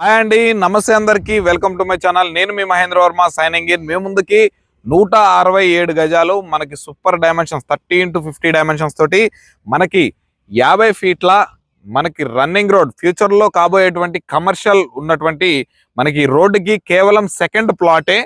Hi అండి నమస్తే అందరికి. Welcome to my channel. నేను మీ మహేంద్ర వర్మ సైనింగ్ ఇన్ మేము ముందుకి నూట అరవై ఏడు గజాలు మనకి super dimensions thirty into fifty dimensions తోటి మనకి యాభై ఫీట్ల మనకి రన్నింగ్ రోడ్ ఫ్యూచర్లో కాబోయేటువంటి కమర్షియల్ ఉన్నటువంటి మనకి రోడ్డుకి కేవలం సెకండ్ ప్లాటే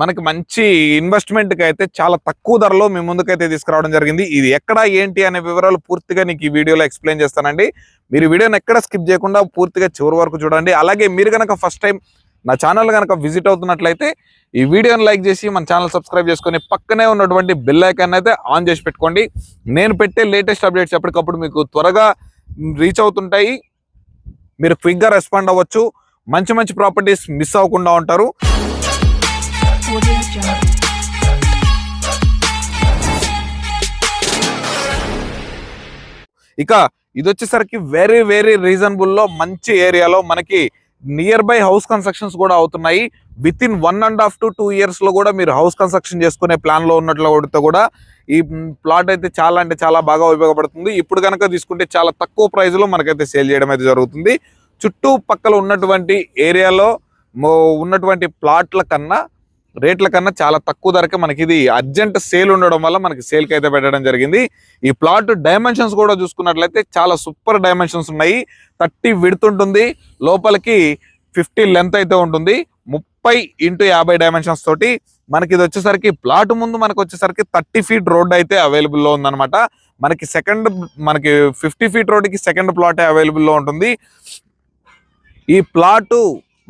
మనకి మంచి ఇన్వెస్ట్మెంట్కి అయితే చాలా తక్కువ ధరలో మీ ముందుకైతే తీసుకురావడం జరిగింది. ఇది ఎక్కడ ఏంటి అనే వివరాలు పూర్తిగా నీకు ఈ వీడియోలో ఎక్స్ప్లెయిన్ చేస్తానండి. మీరు వీడియోని ఎక్కడ స్కిప్ చేయకుండా పూర్తిగా చివరి వరకు చూడండి. అలాగే మీరు కనుక ఫస్ట్ టైం నా ఛానల్ కనుక విజిట్ అవుతున్నట్లయితే ఈ వీడియోని లైక్ చేసి మన ఛానల్ సబ్స్క్రైబ్ చేసుకొని పక్కనే ఉన్నటువంటి బెల్ ఐకాన్ అయితే ఆన్ చేసి పెట్టుకోండి. నేను పెట్టే లేటెస్ట్ అప్డేట్స్ ఎప్పటికప్పుడు మీకు త్వరగా రీచ్ అవుతుంటాయి. మీరు క్విక్గా రెస్పాండ్ అవ్వచ్చు. మంచి మంచి ప్రాపర్టీస్ మిస్ అవ్వకుండా ఉంటారు. ఇక ఇది వచ్చేసరికి వెరీ వెరీ రీజనబుల్లో మంచి ఏరియాలో మనకి నియర్ బై హౌస్ కన్స్ట్రక్షన్స్ కూడా అవుతున్నాయి. Within one and half to two ఇయర్స్లో కూడా మీరు హౌస్ కన్స్ట్రక్షన్ చేసుకునే ప్లాన్లో ఉన్నట్లు కూడా ఈ ప్లాట్ అయితే చాలా అంటే చాలా బాగా ఉపయోగపడుతుంది. ఇప్పుడు కనుక తీసుకుంటే చాలా తక్కువ ప్రైస్లో మనకైతే సేల్ చేయడం అయితే జరుగుతుంది. చుట్టూ పక్కల ఉన్నటువంటి ఏరియాలో ఉన్నటువంటి ప్లాట్ల కన్నా రేట్ల కన్నా చాలా తక్కువ ధరకే మనకి ఇది అర్జెంట్ సేల్ ఉండడం వల్ల మనకి సేల్కి అయితే పెట్టడం జరిగింది. ఈ ప్లాట్ డైమెన్షన్స్ కూడా చూసుకున్నట్లయితే చాలా సూపర్ డైమెన్షన్స్ ఉన్నాయి. థర్టీ విడుతుంటుంది లోపలికి ఫిఫ్టీ లెంత్ అయితే ఉంటుంది. ముప్పై ఇంటూ యాభై డైమెన్షన్స్ తోటి మనకి ఇది వచ్చేసరికి ప్లాట్ ముందు మనకు వచ్చేసరికి థర్టీ ఫీట్ రోడ్ అయితే అవైలబుల్లో ఉందన్నమాట. మనకి సెకండ్ మనకి ఫిఫ్టీ ఫీట్ రోడ్కి సెకండ్ ప్లాట్ అవైలబుల్లో ఉంటుంది. ఈ ప్లాటు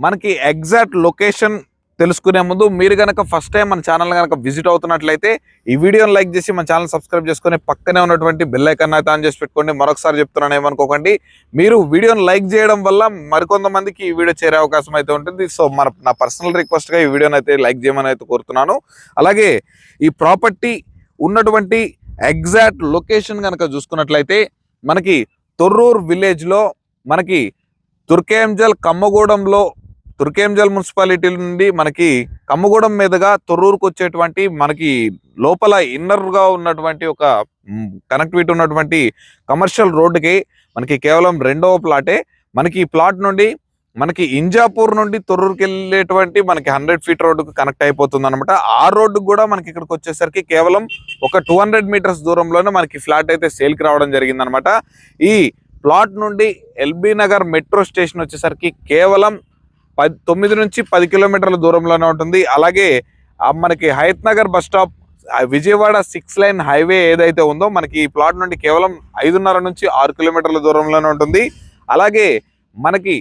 మనకి ఎగ్జాక్ట్ లొకేషన్ తెలుసుకునే ముందు మీరు కనుక ఫస్ట్ టైం మన ఛానల్ కనుక విజిట్ అవుతున్నట్లయితే ఈ వీడియోని లైక్ చేసి మన ఛానల్ సబ్స్క్రైబ్ చేసుకొని పక్కనే ఉన్నటువంటి బెల్ ఐకన్ అయితే ఆన్ చేసి పెట్టుకోండి. మరొకసారి చెప్తున్నాను ఏమనుకోకండి. మీరు వీడియోని లైక్ చేయడం వల్ల మరికొంతమందికి ఈ వీడియో చేరే అవకాశం అయితే ఉంటుంది. సో మన నా పర్సనల్ రిక్వెస్ట్గా ఈ వీడియోని అయితే లైక్ చేయమని అయితే కోరుతున్నాను. అలాగే ఈ ప్రాపర్టీ ఉన్నటువంటి ఎగ్జాక్ట్ లొకేషన్ కనుక చూసుకున్నట్లయితే మనకి తొర్రూర్ విలేజ్లో మనకి తుర్కేంజల్ కమ్మగూడెంలో తుర్కేంజల్ మున్సిపాలిటీ నుండి మనకి కమ్మగూడెం మీదుగా తొర్రూరుకు వచ్చేటువంటి మనకి లోపల ఇన్నర్గా ఉన్నటువంటి ఒక కనెక్టివిటీ ఉన్నటువంటి కమర్షియల్ రోడ్డుకి మనకి కేవలం రెండవ ప్లాటే. మనకి ఈ ప్లాట్ నుండి మనకి ఇంజాపూర్ నుండి తొర్రూరుకి వెళ్ళేటువంటి మనకి హండ్రెడ్ ఫీట్ రోడ్డుకు కనెక్ట్ అయిపోతుంది అనమాట ఆ రోడ్డుకు కూడా మనకి ఇక్కడికి వచ్చేసరికి కేవలం ఒక టూ హండ్రెడ్ మీటర్స్ దూరంలోనే మనకి ఫ్లాట్ అయితే సేల్కి రావడం జరిగిందనమాట ఈ ప్లాట్ నుండి ఎల్బీ నగర్ మెట్రో స్టేషన్ వచ్చేసరికి కేవలం పది తొమ్మిది నుంచి పది కిలోమీటర్ల దూరంలోనే ఉంటుంది. అలాగే మనకి Hayath Nagar bus stop Vijayawada six line highway ఏదైతే ఉందో మనకి ఈ ప్లాట్ నుండి కేవలం ఐదున్నర నుంచి ఆరు కిలోమీటర్ల దూరంలోనే ఉంటుంది. అలాగే మనకి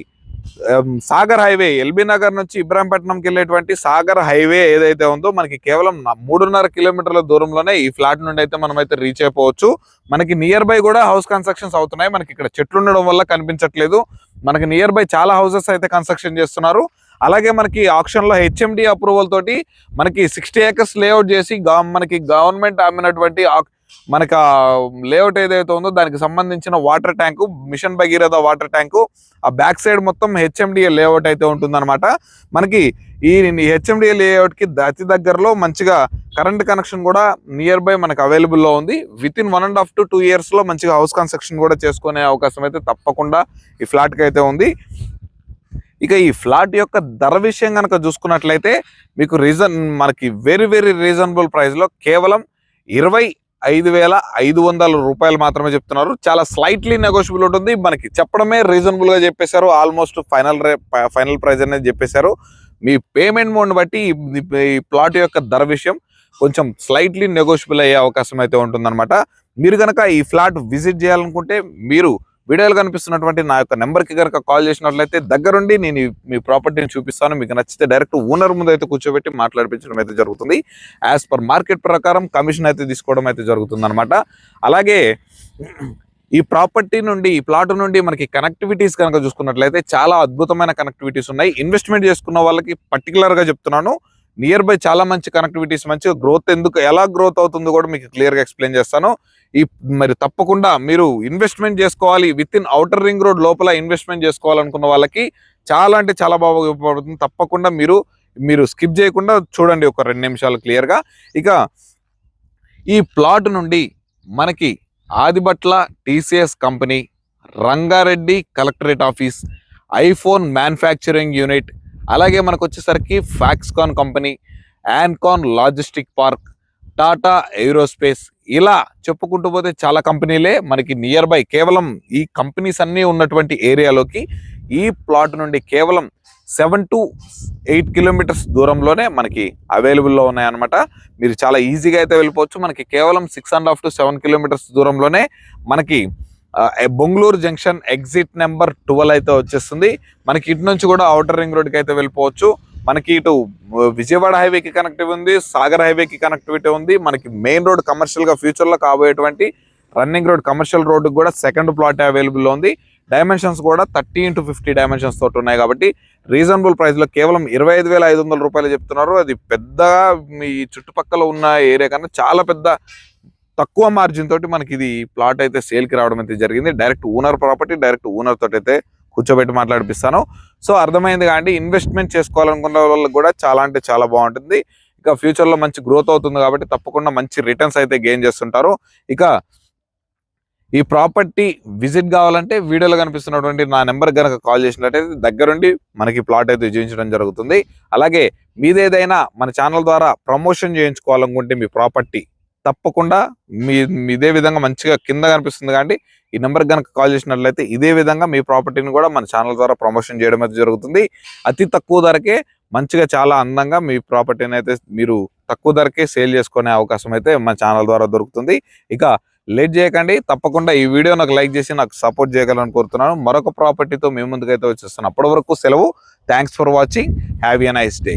సాగర్ హైవే ఎల్బీ నగర్ నుంచి ఇబ్రాహీంపట్నంకి వెళ్ళేటువంటి సాగర్ హైవే ఏదైతే ఉందో మనకి కేవలం మూడున్నర కిలోమీటర్ల దూరంలోనే ఈ ఫ్లాట్ నుండి అయితే మనం అయితే రీచ్ అయిపోవచ్చు. మనకి నియర్ బై కూడా హౌస్ కన్స్ట్రక్షన్స్ అవుతున్నాయి. మనకి ఇక్కడ చెట్లు ఉండడం వల్ల కనిపించట్లేదు. మనకి నియర్ బై చాలా హౌసెస్ అయితే కన్స్ట్రక్షన్ చేస్తున్నారు. అలాగే మనకి ఆప్షన్లో హెచ్ఎండి అప్రూవల్ తోటి మనకి సిక్స్టీ ఏకర్స్ లేఅవుట్ చేసి మనకి గవర్నమెంట్ అమ్మినటువంటి మనకి లేఅవుట్ ఏదైతే ఉందో దానికి సంబంధించిన water tank mission Bhagiratha water tank ఆ బ్యాక్ సైడ్ మొత్తం హెచ్ఎండిఏ లేఅవుట్ అయితే ఉంటుందన్నమాట. మనకి ఈ హెచ్ఎండిఏ లేఅవుట్కి అతి దగ్గరలో మంచిగా కరెంట్ కనెక్షన్ కూడా నియర్ బై మనకి అవైలబుల్లో ఉంది. Within one and half to two ఇయర్స్లో మంచిగా హౌస్ కన్స్ట్రక్షన్ కూడా చేసుకునే అవకాశం అయితే తప్పకుండా ఈ ఫ్లాట్కి అయితే ఉంది. ఇక ఈ ఫ్లాట్ యొక్క ధర విషయం కనుక చూసుకున్నట్లయితే మీకు రీజన్ మనకి వెరీ వెరీ రీజనబుల్ ప్రైస్లో కేవలం ఇరవై ఐదు వేల ఐదు వందల రూపాయలు మాత్రమే చెప్తున్నారు. చాలా స్లైట్లీ నెగోషియబుల్ ఉంటుంది. మనకి చెప్పడమే రీజనబుల్గా చెప్పేశారు. ఆల్మోస్ట్ ఫైనల్ రే ఫైనల్ ప్రైజ్ అనేది చెప్పేశారు. మీ పేమెంట్ మోడ్ని బట్టి ఈ- ఈ ప్లాట్ యొక్క ధర విషయం కొంచెం స్లైట్లీ నెగోషియబుల్ అయ్యే అవకాశం అయితే ఉంటుందన్నమాట. మీరు కనుక ఈ ఫ్లాట్ విజిట్ చేయాలనుకుంటే మీరు వీడియోలు కనిపిస్తున్నటువంటి నా యొక్క నెంబర్కి కనుక కాల్ చేసినట్లయితే దగ్గరుండి నేను మీ ప్రాపర్టీని చూపిస్తాను. మీకు నచ్చితే డైరెక్ట్ ఓనర్ ముందు అయితే కూర్చోబెట్టి మాట్లాడిపించడం అయితే జరుగుతుంది. యాజ్ పర్ మార్కెట్ ప్రకారం కమిషన్ అయితే తీసుకోవడం అయితే జరుగుతుంది అనమాట అలాగే ఈ ప్రాపర్టీ నుండి ఈ ప్లాట్ నుండి మనకి కనెక్టివిటీస్ కనుక చూసుకున్నట్లయితే చాలా అద్భుతమైన కనెక్టివిటీస్ ఉన్నాయి. ఇన్వెస్ట్మెంట్ చేసుకున్న వాళ్ళకి పర్టికులర్గా చెప్తున్నాను. నియర్ బై చాలా మంచి కనెక్టివిటీస్ మంచిగా గ్రోత్ ఎందుకు ఎలా గ్రోత్ అవుతుందో కూడా మీకు క్లియర్గా ఎక్స్ప్లెయిన్ చేస్తాను. ఈ మరి తప్పకుండా మీరు ఇన్వెస్ట్మెంట్ చేసుకోవాలి within outer ring road లోపల ఇన్వెస్ట్మెంట్ చేసుకోవాలనుకున్న వాళ్ళకి చాలా అంటే చాలా బాగా ఉపయోగపడుతుంది. తప్పకుండా మీరు మీరు స్కిప్ చేయకుండా చూడండి ఒక రెండు నిమిషాలు క్లియర్గా ఇక ఈ ప్లాట్ నుండి మనకి Adibatla TCS company Rangareddy collectorate office iPhone manufacturing unit అలాగే మనకు వచ్చేసరికి ఫ్యాక్స్కాన్ కంపెనీ యాన్కాన్ లాజిస్టిక్ పార్క్ టాటా ఏరోస్పేస్ ఇలా చెప్పుకుంటూ పోతే చాలా కంపెనీలే మనకి నియర్ బై కేవలం ఈ కంపెనీస్ అన్నీ ఉన్నటువంటి ఏరియాలోకి ఈ ప్లాట్ నుండి కేవలం సెవెన్ టు ఎయిట్ కిలోమీటర్స్ దూరంలోనే మనకి అవైలబుల్లో ఉన్నాయన్నమాట. మీరు చాలా ఈజీగా అయితే వెళ్ళిపోవచ్చు. మనకి కేవలం six and half to seven kilometres దూరంలోనే మనకి Bongaluru junction exit number twelve అయితే వచ్చేస్తుంది. మనకి ఇటు నుంచి కూడా అవుటర్ రింగ్ రోడ్కి అయితే వెళ్ళిపోవచ్చు. మనకి ఇటు విజయవాడ హైవేకి కనెక్టివిటీ ఉంది సాగర్ హైవేకి కనెక్టివిటీ ఉంది. మనకి మెయిన్ రోడ్ కమర్షియల్గా ఫ్యూచర్లో కాబోయేటువంటి రన్నింగ్ రోడ్ కమర్షియల్ రోడ్ కూడా సెకండ్ ప్లాట్ అవైలబుల్లో ఉంది. డైమెన్షన్స్ కూడా థర్టీ ఇంటూ ఫిఫ్టీ డైమెన్షన్స్ తోటి ఉన్నాయి కాబట్టి రీజనబుల్ ప్రైస్లో కేవలం ఇరవై ఐదు వేల ఐదు వందల రూపాయలు చెప్తున్నారు. అది పెద్దగా మీ చుట్టుపక్కల ఉన్న ఏరియా కన్నా చాలా పెద్ద తక్కువ మార్జిన్ తోటి మనకి ఇది ప్లాట్ అయితే సేల్కి రావడం అయితే జరిగింది. Direct owner property direct owner తోటి అయితే కూర్చోబెట్టి మాట్లాడిపిస్తాను. సో అర్థమైంది కానీ ఇన్వెస్ట్మెంట్ చేసుకోవాలనుకున్న వాళ్ళకి కూడా చాలా అంటే చాలా బాగుంటుంది. ఇక ఫ్యూచర్లో మంచి గ్రోత్ అవుతుంది కాబట్టి తప్పకుండా మంచి రిటర్న్స్ అయితే గెయిన్ చేస్తుంటారు. ఇక ఈ ప్రాపర్టీ విజిట్ కావాలంటే వీడియోలో కనిపిస్తున్నటువంటి నా నెంబర్ కనుక కాల్ చేసినట్టయితే దగ్గరుండి మనకి ప్లాట్ అయితే చూపించడం జరుగుతుంది. అలాగే మీదేదైనా మన ఛానల్ ద్వారా ప్రమోషన్ చేయించుకోవాలనుకుంటే మీ ప్రాపర్టీ తప్పకుండా మీ ఇదే విధంగా మంచిగా కింద కనిపిస్తుంది కానీ ఈ నెంబర్ కనుక కాల్ చేసినట్లయితే ఇదే విధంగా మీ ప్రాపర్టీని కూడా మన ఛానల్ ద్వారా ప్రమోషన్ చేయడం అయితే జరుగుతుంది. అతి తక్కువ ధరకే మంచిగా చాలా అందంగా మీ ప్రాపర్టీని అయితే మీరు తక్కువ ధరకే సేల్ చేసుకునే అవకాశం అయితే మన ఛానల్ ద్వారా దొరుకుతుంది. ఇక లేట్ చేయకండి తప్పకుండా ఈ వీడియో నాకు లైక్ చేసి నాకు సపోర్ట్ చేయగలని కోరుతున్నాను. మరొక ప్రాపర్టీతో మేము ముందుకైతే వచ్చేస్తాను అప్పటి వరకు సెలవు. Thanks for watching have a nice day